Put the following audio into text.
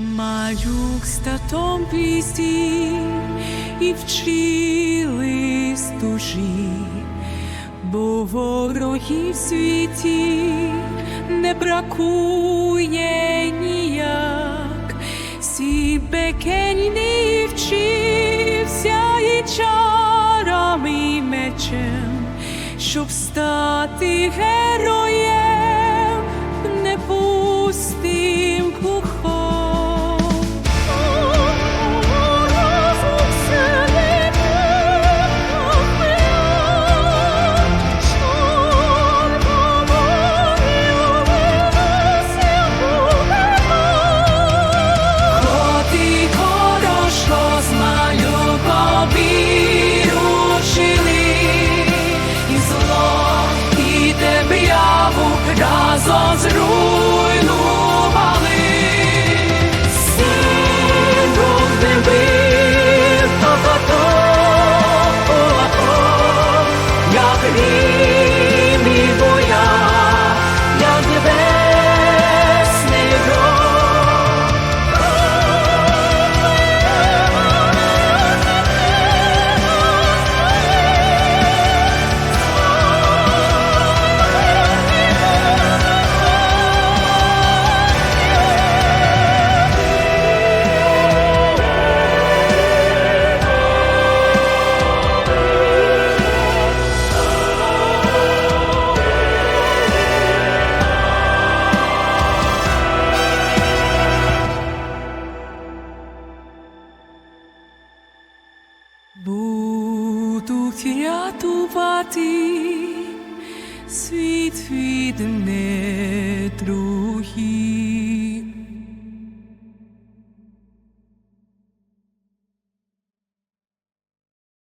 Малюк з татом пісті і вчили стужі, бо ворогів світі не бракує ніяк, сі пекельний вчився і чарами мечем, щоб стати героєм дух рятувати світ від недругів.